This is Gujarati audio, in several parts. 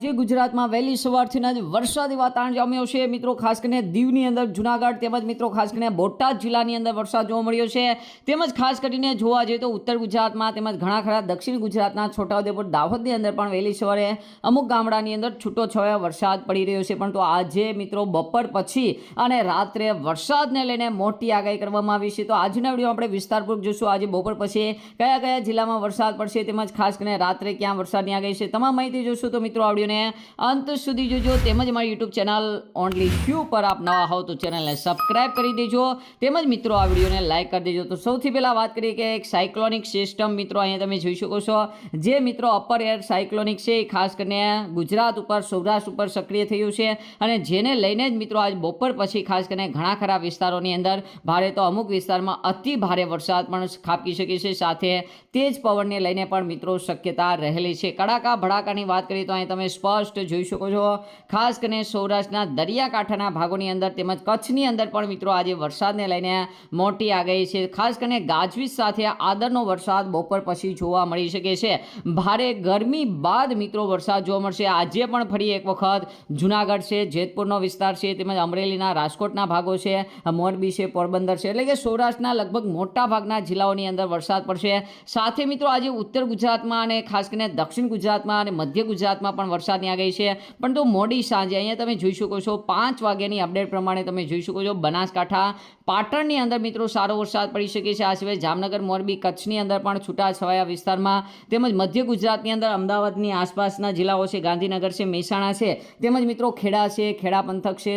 જે ગુજરાતમાં વહેલી સવારથી જ વરસાદી વાતાવરણ જામ્યો છે. મિત્રો, ખાસ કરીને દીવની અંદર જુનાગઢ તેમજ મિત્રો, ખાસ કરીને બોટાદ જિલ્લાની અંદર વરસાદ જોવા મળ્યો છે. તેમજ ખાસ કરીને જોવા જઈએ તો ઉત્તર ગુજરાતમાં તેમજ ઘણા ખરા દક્ષિણ ગુજરાતના છોટાઉદેપુર, દાહોદની અંદર પણ વહેલી સવારે અમુક ગામડાની અંદર છૂટો છવાયો વરસાદ પડી રહ્યો છે. પરંતુ આજે મિત્રો, બપોર પછી અને રાત્રે વરસાદને લઈને મોટી આગાહી કરવામાં આવી છે. તો આજના વીડિયો આપણે વિસ્તારપૂર્વક જોશું. આજે બપોર પછી કયા કયા જિલ્લામાં વરસાદ પડશે તેમજ ખાસ કરીને રાત્રે ક્યાં વરસાદની આગાહી છે. તમામ માહિતી જોશું. તો મિત્રો આ વિડીયોને અંત સુધી જોજો. તેમજ મારી યુટ્યુબ ચેનલ ઓનલી ફ્યુ પર આપ નવા હોવ તો ચેનલને સબસ્ક્રાઈબ કરી દેજો. તેમજ મિત્રો, આ વિડીયોને લાઇક કરી દેજો. તો સૌથી પહેલાં વાત કરીએ કે એક સાયક્લોનિક સિસ્ટમ મિત્રો અહીંયા તમે જોઈ શકો છો. જે મિત્રો અપર એર સાયક્લોનિક છે, એ ખાસ કરીને ગુજરાત ઉપર, સૌરાષ્ટ્ર ઉપર સક્રિય થયું છે અને જેને લઈને જ મિત્રો આજ બપોર પછી ખાસ કરીને ઘણા ખરા વિસ્તારોની અંદર ભારે તો અમુક વિસ્તારમાં અતિ ભારે વરસાદ પણ ખાબકી શકે છે. સાથે તેજ પવનને લઈને પણ મિત્રો શક્યતા રહેલી છે. કડાકા ભડાકાની વાત કરીએ તો અહીં તમે સ્પષ્ટ જોઈ શકો છો. ખાસ કરીને સૌરાષ્ટ્રના દરિયાકાંઠાના ભાગોની અંદર તેમજ કચ્છની અંદર પણ મિત્રો આજે વરસાદને લઈને મોટી આગાહી છે. ખાસ કરીને ગાજવીજ સાથે આદરનો વરસાદ બપોર પછી જોવા મળી શકે છે. ભારે ગરમી બાદ મિત્રો વરસાદ જોવા મળશે. આજે પણ ફરી એક વખત જુનાગઢ છે, જેતપુરનો વિસ્તાર છે, તેમજ અમરેલીના રાજકોટના ભાગો છે, મોરબી છે, પોરબંદર છે. એટલે કે સૌરાષ્ટ્રના લગભગ મોટા ભાગના જિલ્લાઓની અંદર વરસાદ પડશે. સાથે મિત્રો આજે ઉત્તર ગુજરાતમાં અને ખાસ કરીને દક્ષિણ ગુજરાતમાં અને મધ્ય ગુજરાતમાં પણ વરસાદની ગઈ છે. પરંતુ મોડી સાંજે અહીંયા તમે જોઈ શકો છો, પાંચ વાગ્યાની અપડેટ પ્રમાણે તમે જોઈ શકો છો, બનાસકાંઠા પાટણની અંદર મિત્રો સારો વરસાદ પડી શકે છે. આ સિવાય જામનગર, મોરબી, કચ્છની અંદર પણ છૂટાછવાયા વિસ્તારમાં તેમજ મધ્ય ગુજરાતની અંદર અમદાવાદની આસપાસના જિલ્લાઓ છે, ગાંધીનગર છે, મહેસાણા છે, તેમજ મિત્રો ખેડા છે, ખેડા પંથક છે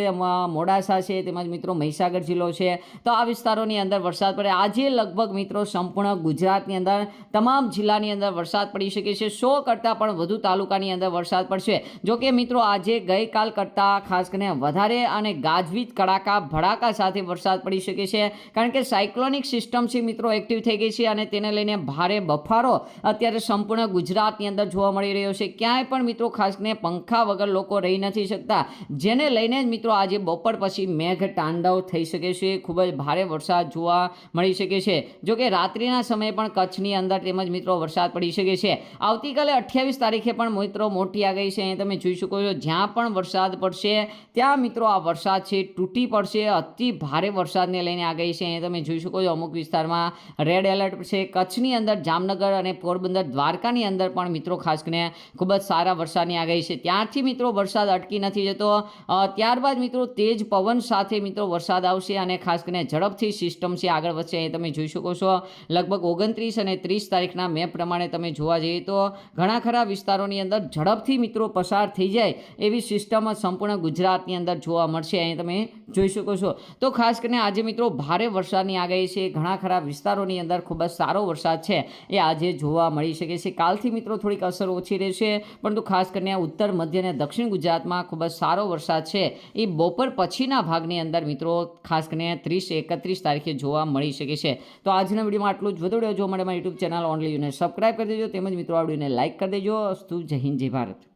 મોડાસા છે, તેમજ મિત્રો મહીસાગર જિલ્લો છે. તો આ વિસ્તારોની અંદર વરસાદ પડે. આજે લગભગ મિત્રો સંપૂર્ણ ગુજરાતની અંદર, તમામ જિલ્લાની અંદર વરસાદ પડી શકે છે. સો કરતાં પણ વધુ તાલુકાની અંદર વરસાદ પડશે. જો કે મિત્રો, આજે ગઈકાલ કરતાં ખાસ કરીને વધારે અને ગાજવીજ, કડાકા, ભડાકા સાથે વરસાદ પડી શકે છે. કારણ કે સાયક્લોનિક સિસ્ટમ છે મિત્રો, એક્ટિવ થઈ ગઈ છે અને તેને લઈને ભારે બફારો અત્યારે સંપૂર્ણ ગુજરાતની અંદર જોવા મળી રહ્યો છે. ક્યાંય પણ મિત્રો, ખાસ કરીને પંખા વગર લોકો રહી નથી શકતા. જેને લઈને જ મિત્રો, આજે બપોર પછી મેઘ તાંડવ થઈ શકે છે. ખૂબ જ ભારે વરસાદ જોવા મળી શકે છે. જો કે રાત્રિના સમયે પણ કચ્છની અંદર તેમજ મિત્રો, વરસાદ પડી શકે છે. આવતીકાલે અઠ્યાવીસ તારીખે પણ મિત્રો, મોટી આગાહી છે અહીંયા તમે જોઈ શકો છો, જ્યાં પણ વરસાદ પડશે, ત્યાં મિત્રો આ વરસાદ છે, તૂટી પડશે, અતિ ભારે વરસાદને લઈને આગાહી છે. અહીંયા તમે જોઈ શકો છો, અમુક વિસ્તારમાં રેડ એલર્ટ છે. કચ્છની અંદર જામનગર અને પોરબંદર દ્વારકાની અંદર પણ મિત્રો ખાસ કરીને ખૂબ જ સારા વરસાદની આગાહી છે. ત્યાંથી મિત્રો વરસાદ અટકી નથી જતો. ત્યારબાદ મિત્રો તેજ પવન સાથે મિત્રો વરસાદ આવશે અને ખાસ કરીને ઝડપથી સિસ્ટમ છે આગળ વધશે. અહીં તમે જોઈ શકો છો, લગભગ ઓગણત્રીસ અને ત્રીસ તારીખના મેપ પ્રમાણે તમે જોવા જઈએ તો ઘણા ખરા વિસ્તારોની અંદર ઝડપથી મિત્રો પસાર થઈ જાય એવી સિસ્ટમ સંપૂર્ણ ગુજરાતની અંદર જોવા મળશે. અહીં તમે જોઈ શકો છો. તો ખાસ કરીને આજે મિત્રો ભારે વરસાદની આગાહી છે. ઘણા ખરા વિસ્તારોની અંદર ખૂબ જ સારો વરસાદ છે એ આજે જોવા મળી શકે છે. કાલથી મિત્રો થોડીક અસર ઓછી રહેશે, પરંતુ ખાસ કરીને ઉત્તર, મધ્ય અને દક્ષિણ ગુજરાતમાં ખૂબ જ સારો વરસાદ છે. એ બપોર પછીના ભાગની અંદર મિત્રો ખાસ કરીને ત્રીસ, એકત્રીસ તારીખે જોવા મળી શકે છે. તો આજના વિડીયોમાં આટલું જ. વધુ જોવા મળે મારી યુટ્યુબ ચેનલ ઓનલી યુને સબસ્ક્રાઇબ કરી દેજો. તેમજ મિત્રો આ વિડીયોને લાઇક કરી દેજો. અસ્તુ. જય હિન્દ, જય ભારત.